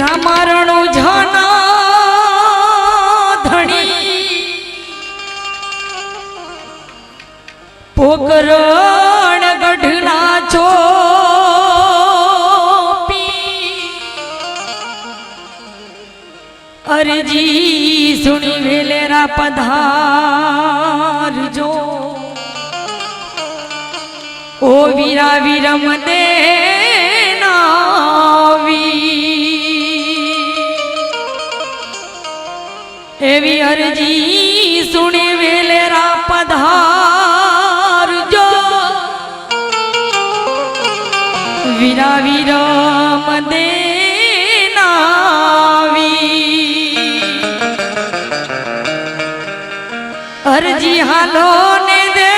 રામારણો જાના ધણી. પોકરણ ગઢના છો અરજી સુણી વેલેરા પધારજો. ઓ વીરા વિરમ દે એવી અરજી સુણી વેલેરા પધારજો વીરા વિરમ દે અરજી હાલો ને દે.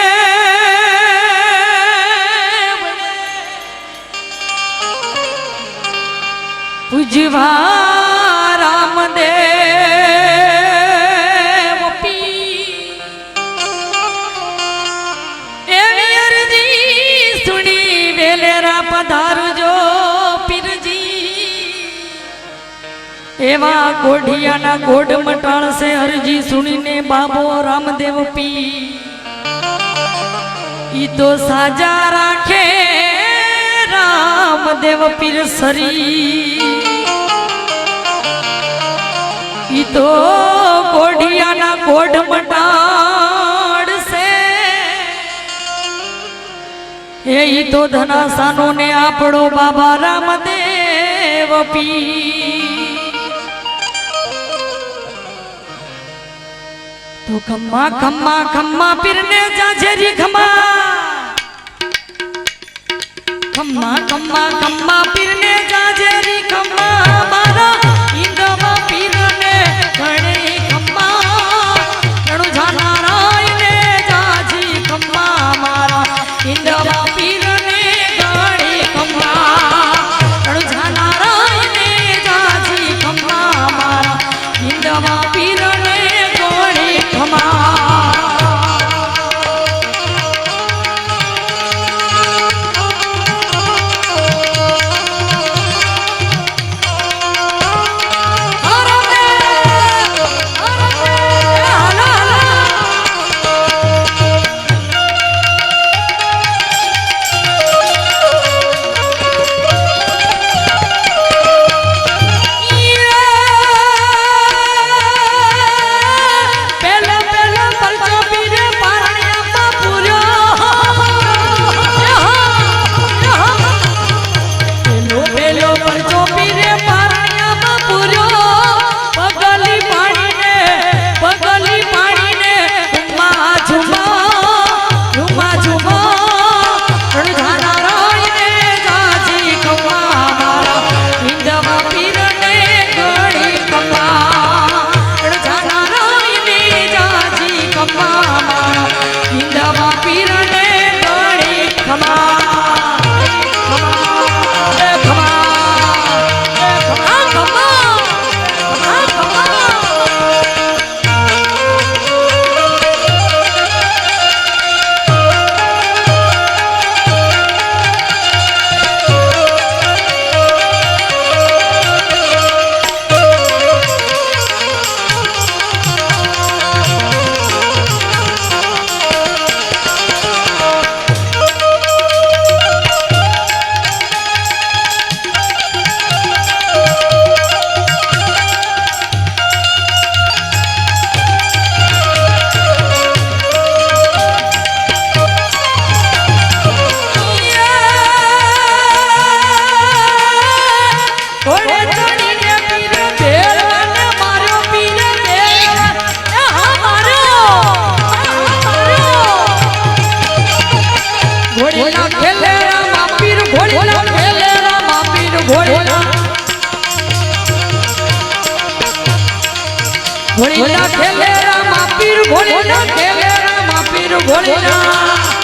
ઉજવા એવા કોઢિયાના ગોઢ મટાણસે અરજી સુણીને બાબો રામદેવ પી. ઈ તો સાજા રાખે રામદેવ પીર સરી. ઈ તો કોઢિયાના ગોઢ મટાડશે. એ ઈ તો ધનાસાનો ને આપણો બાબા રામદેવ પી. તો ખમ્મા ખમ્મા ખમ્મા પીરને જાજેરી ખમ્મા ખમ્મા ખમ્મા ખમ્મા પીરને જાજેરી ખમ્મા મારા ઘોડીના ખેલેરામાં પીર, ભોળીના ખેલે રામા પીર, ઘોડીના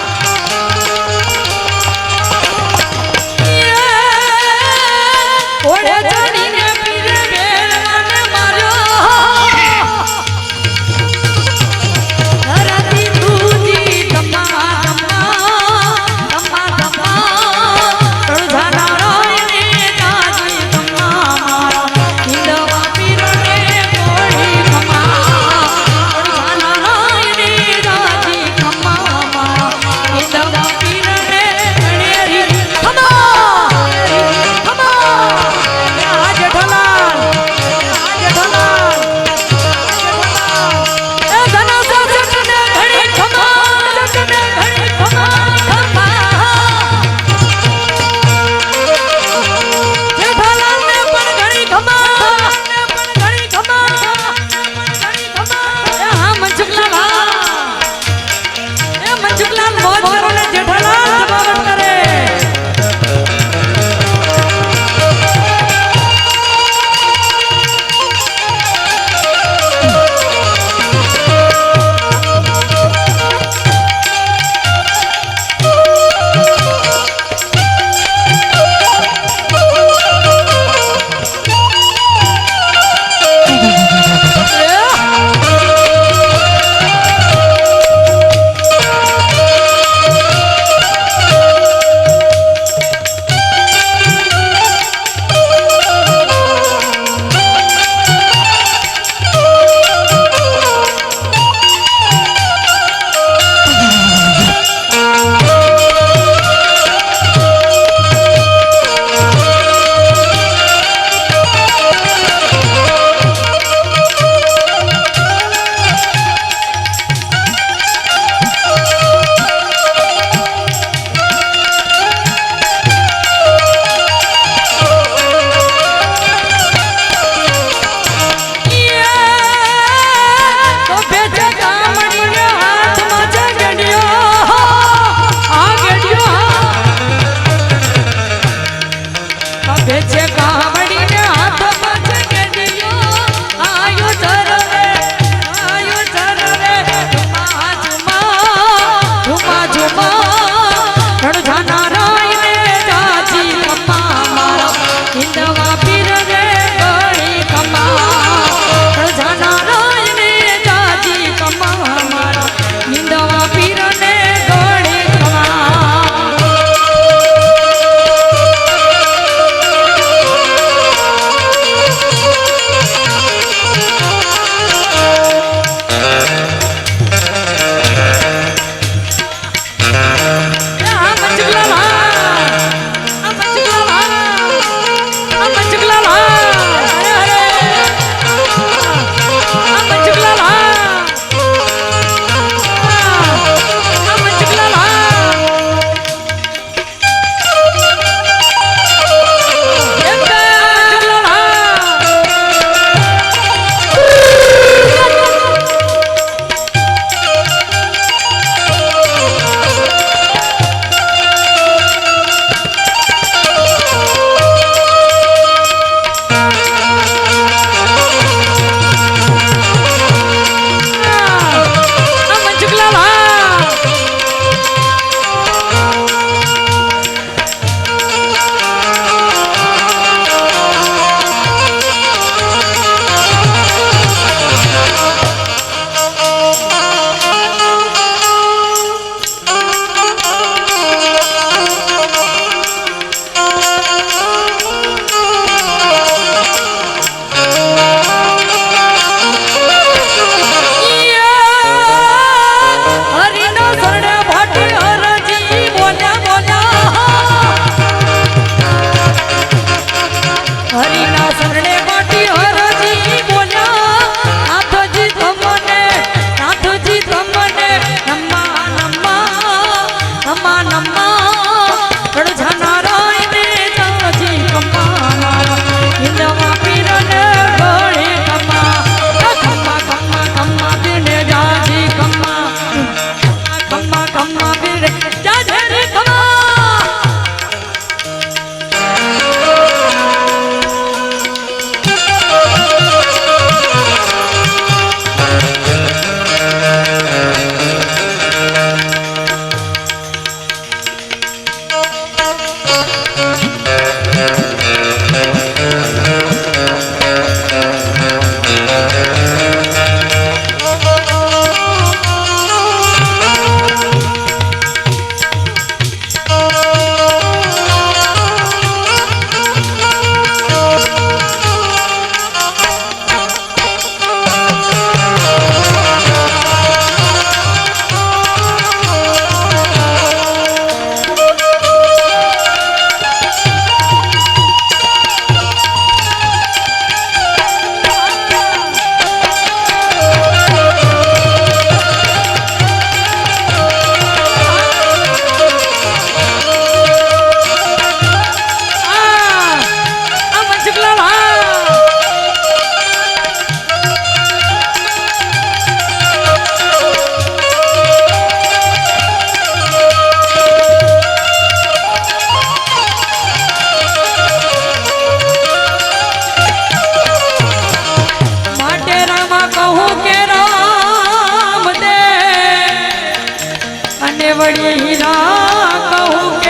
દેવડે હીરા કહું કે